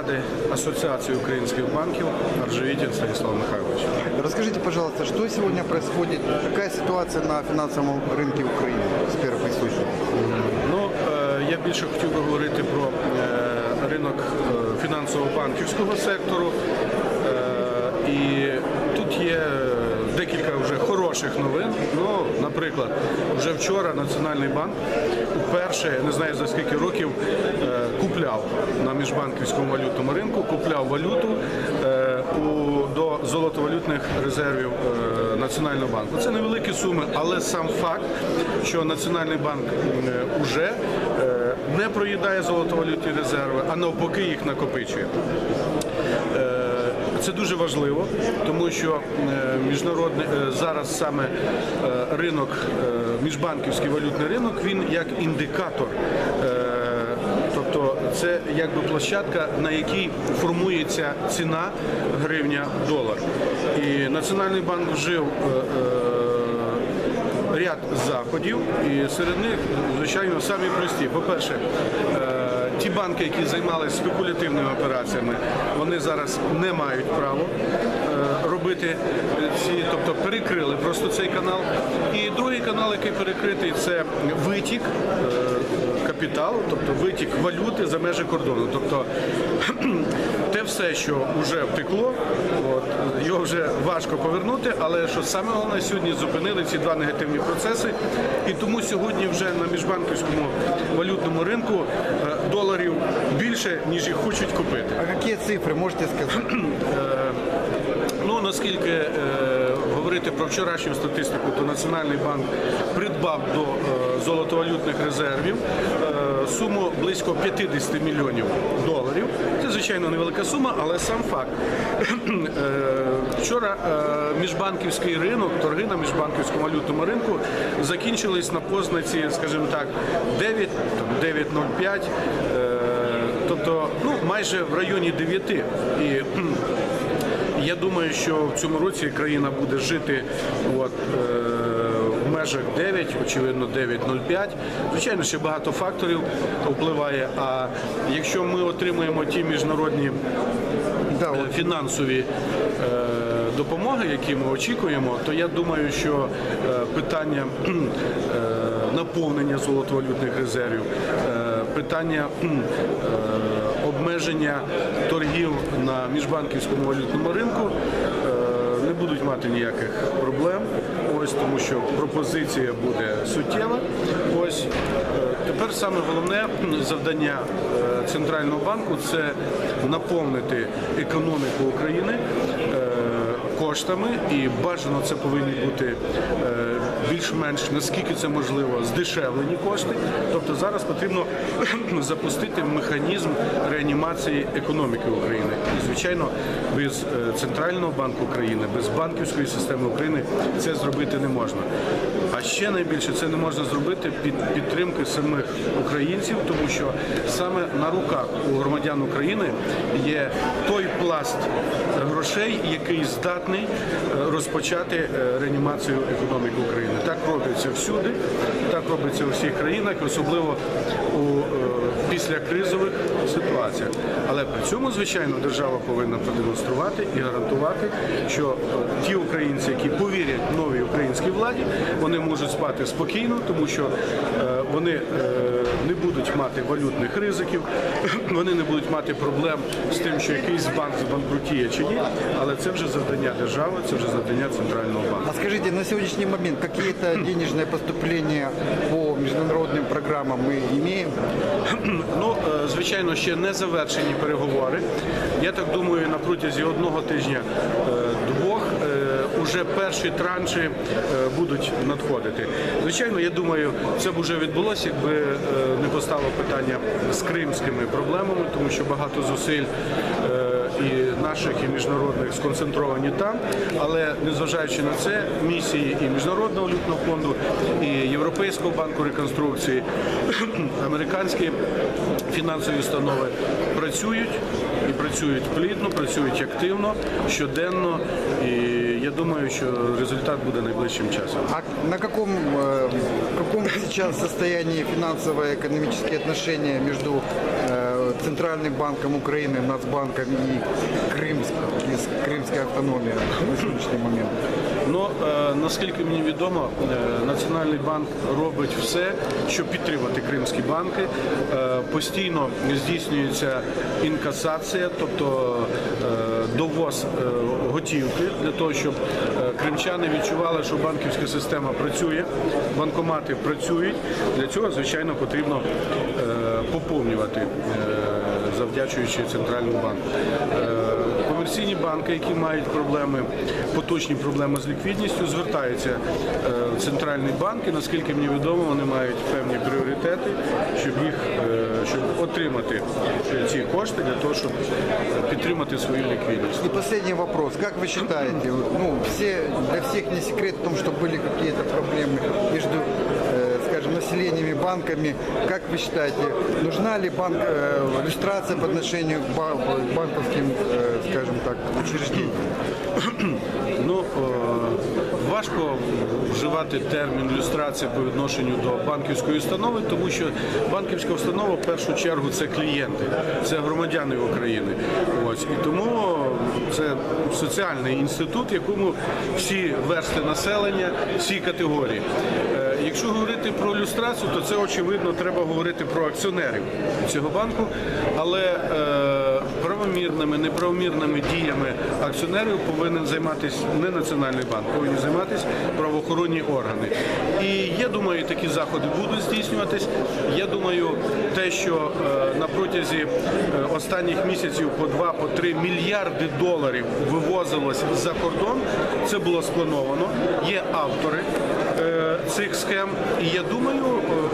ради Асоціації українських банків Аржевітін Станіслав Михайлович. Расскажите, пожалуйста, что сегодня происходит, какая ситуация на финансовом рынке Украины с первых источников? Ну, е, я більше хотів би говорити про е, ринок е, фінансово-банківського сектору. Е, І тут є декілька вже хороших новин. Ну, наприклад, вже вчора Національний банк вперше, я не знаю за скільки років, е, купляв на міжбанківському валютному ринку, купляв валюту е, до золотовалютних резервів е, Національного банку. Це невеликі суми, але сам факт, що Національний банк вже не проїдає золотовалютні резерви, а навпаки їх накопичує. Е, Це дуже важливо, тому що е, міжнародний е, зараз саме е, ринок, е, міжбанківський валютний ринок, він як індикатор. Тобто це якби площадка, на якій формується ціна гривня долар. І Національний банк вжив е, е, ряд заходів, і серед них, звичайно, самі прості. По-перше, е, ті банки, які займалися спекулятивними операціями, вони зараз не мають права е, робити ці, тобто перекрили просто цей канал. І другий канал, який перекритий, це витік е, капіталу, тобто витік валюти за межі кордону. Тобто все, що вже втекло, от, його вже важко повернути, але що саме головне сьогодні зупинили ці два негативні процеси. І тому сьогодні вже на міжбанківському валютному ринку е, доларів більше, ніж їх хочуть купити. А какие цифры можете сказать? Ну наскільки е, говорити про вчорашню статистику, то Національний банк придбав до е, золотовалютних резервів е, суму близько 50 мільйонів доларів. Це звичайно невелика сума, але сам факт. Е, Вчора е, міжбанківський ринок, торги на міжбанківському валютному ринку закінчились на познаці, скажімо так, 9, 9,05. е, Тобто, ну майже в районі 9. І я думаю, що в цьому році країна буде жити от, в межах 9, очевидно 9,05. Звичайно, ще багато факторів впливає. А якщо ми отримуємо ті міжнародні е, фінансові е, допомоги, які ми очікуємо, то я думаю, що е, питання наповнення золотовалютних резервів, питання обмеження торгів на міжбанківському валютному ринку не будуть мати ніяких проблем. Ось тому, що пропозиція буде суттєва. Ось е, тепер саме головне завдання е, центрального банку це наповнити економіку України. Коштами і бажано це повинні бути е, більш-менш наскільки це можливо здешевлені кошти. Тобто зараз потрібно запустити механізм реанімації економіки України. І звичайно, без е, центрального банку України, без банківської системи України це зробити не можна. А ще найбільше це не можна зробити під підтримки самих українців, тому що саме на руках у громадян України є той пласт грошей, який здатний е, розпочати е, реанімацію економіки України. Так робиться всюди, так робиться у всіх країнах, особливо у е, післякризових ситуаціях. Але при цьому, звичайно, держава повинна продемонструвати і гарантувати, що ті українці, які повірять новій українській владі, вони можуть спати спокійно, тому що е, вони е, не будуть мати валютних ризиків, вони не будуть мати проблем з тим, що якийсь банк збанкрутіє чи ні. Але це вже завдання держави, це вже завдання центрального банку. А скажите, на сегодняшний момент какие-то денежные поступления по международным программам мы имеем? Ну, е, звичайно, ще не завершені переговори. Я так думаю, на протязі одного тижня е, двох е, перші транші е, будуть надходити. Звичайно, я думаю, це б вже відбулося, якби е, не постало питання з кримськими проблемами, тому що багато зусиль. е, І наших, і міжнародних сконцентровані там, але незважаючи на це, місії і міжнародного валютного фонду, і Європейського банку реконструкції, американські фінансові установи працюють і працюють плідно, працюють активно, щоденно. І я думаю, що результат буде найближчим часом. А на каком, э, в каком сейчас состоянии финансово-экономические отношения между э, Центральным банком Украины, Нацбанком и, Крымск, и с Крымской автономией на сегодняшний момент? Ну е, наскільки мені відомо, е, Національний банк робить все, щоб підтримати кримські банки. Е, Постійно здійснюється інкасація, тобто довоз готівки для того, щоб кримчани відчували, що банківська система працює, банкомати працюють. Для цього, звичайно, потрібно поповнювати, завдячуючи центральному банку Е, Комерційні банки, які мають проблеми, поточні проблеми з ліквідністю, звертаються е, в центральний банк. І наскільки мені відомо, вони мають певні пріоритети, щоб їх е, щоб отримати е, ці кошти для того, щоб підтримати свою ліквідність. И последний вопрос. Как вы считаете, ну, все, для всех не секрет в том, что были какие-то проблемы между, э, скажем, населением и банками. Как вы считаете, нужна ли банк, э, иллюстрация по отношению к ба- банковским, э, скажем так, учреждениям? Ну е, важко вживати термін люстрація по відношенню до банківської установи, тому що банківська установа в першу чергу це клієнти, це громадяни України. Ось і тому це соціальний інститут, якому всі версти населення, всі категорії. Якщо говорити про люстрацію, то це очевидно треба говорити про акціонерів цього банку, але е, правомірними, неправомірними діями акціонерів повинен займатися не національний банк, повинні займатися правоохоронні органи. І я думаю, такі заходи будуть здійснюватись. Я думаю, те, що е, на протязі е, останніх місяців по 2 по 3 мільярди доларів вивозилось за кордон, це було сплановано. Є автори е, цих схем. І я думаю,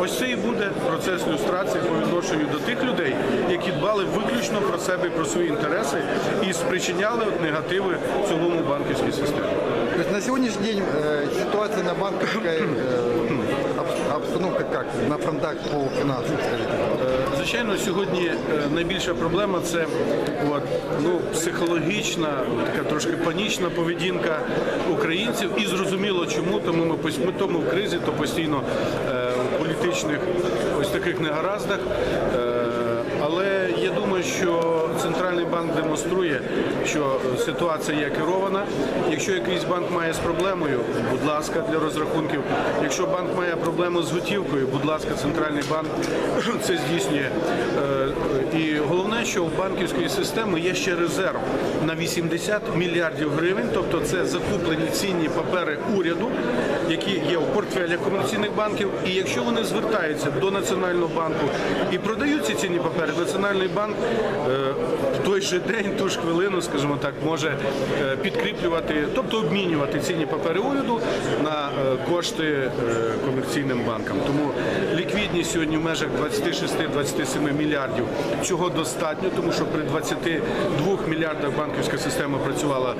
ось це і буде процес люстрації по відношенню до тих людей, які дбали виключно про себе і про свої інтереси і спричиняли негативи цілому банківській системі. То есть на сегодняшний день э, ситуация на банковской э, обстановка как? На фронтах по скажите? Е, Звичайно, сьогодні е, найбільша проблема це от, ну, психологічна, така трошки панічна поведінка українців. І зрозуміло чому, тому ми, ми тому в кризі, то постійно е, в політичних ось таких негараздах. Е, але я думаю, що центральний банк демонструє, що ситуація є керована. Якщо якийсь банк має з проблемою, будь ласка, для розрахунків. Якщо банк має проблему з готівкою, будь ласка, центральний банк це здійснює. Е, І головне, що у банківської системи є ще резерв на 80 мільярдів гривень, тобто це закуплені цінні папери уряду, які є у портфелях комерційних банків. І якщо вони звертаються до Національного банку і продають ці цінні папери, Національний банк е, в той же день, ту ж хвилину, скажімо так, може е, підкріплювати, тобто обмінювати цінні папери уряду на е, кошти комерційним банкам. Тому ліквідність сьогодні в межах 26-27 мільярдів цього достатньо, тому що при 22 мільярдах банківська система працювала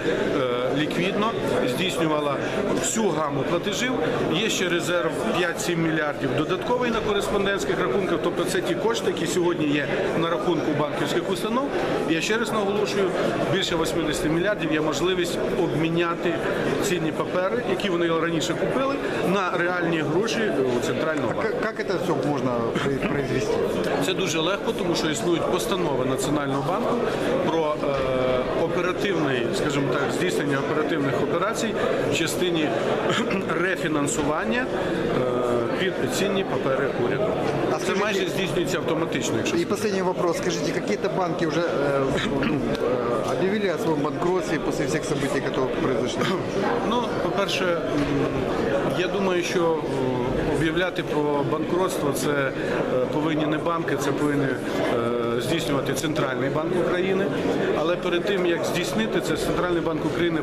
ліквідно, здійснювала всю гаму платежів. Є ще резерв 5-7 мільярдів додатковий на кореспондентських рахунках. Тобто це ті кошти, які сьогодні є на рахунку банківських установ. Я ще раз наголошую, більше 80 мільярдів є можливість обміняти цінні папери, які вони раніше купили, на реальні гроші у центрального банку. А як це все можно произвести? Це дуже легко, тому що існують постанови Національного банку про е, оперативний, скажімо так, здійснення оперативних операцій в частині рефінансування е, під цінні папери уряду. А Це скажіть- майже здійснюється автоматично, якщо И последний вопрос. Скажите, какие-то банки уже э, ну, э, объявили о своем банкротстве после всех событий, которые произошли? Ну, по-перше, м, я думаю, що м, об'являти про банкротство це е, повинні не банки, це повинні е, здійснювати Центральний банк України. Але перед тим як здійснити це, Центральний банк України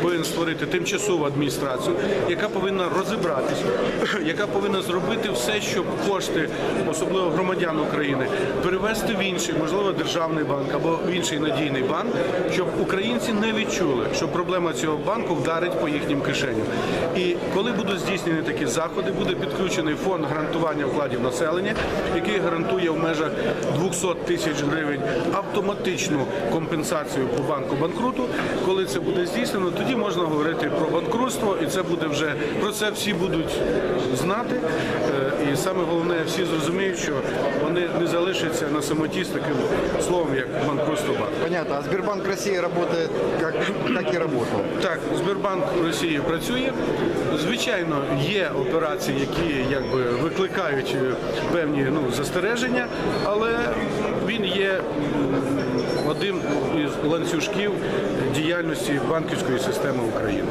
повинен створити тимчасову адміністрацію, яка повинна розібратися, яка повинна зробити все, щоб кошти, особливо громадян України, перевести в інший, можливо, державний банк або в інший надійний банк, щоб українці не відчули, що проблема цього банку вдарить по їхнім кишеням. І коли будуть здійснені такі заходи, буде підключений фонд гарантування вкладів населення, який гарантує в межах 200 200 тисяч гривень автоматичну компенсацію по банку банкруту. Коли це буде здійснено, тоді можна говорити про банкрутство, і це буде вже про це всі будуть знати. Е, І саме головне, всі зрозуміють, що вони не залишаться на самоті з таким словом, як банкрутство банку. Понятно. А Сбербанк России работает как, как и работал. Так, Сбербанк Росії працює. Звичайно, є операції, які якби викликають е, певні ну, застереження, але він є одним із ланцюжків діяльності банківської системи України.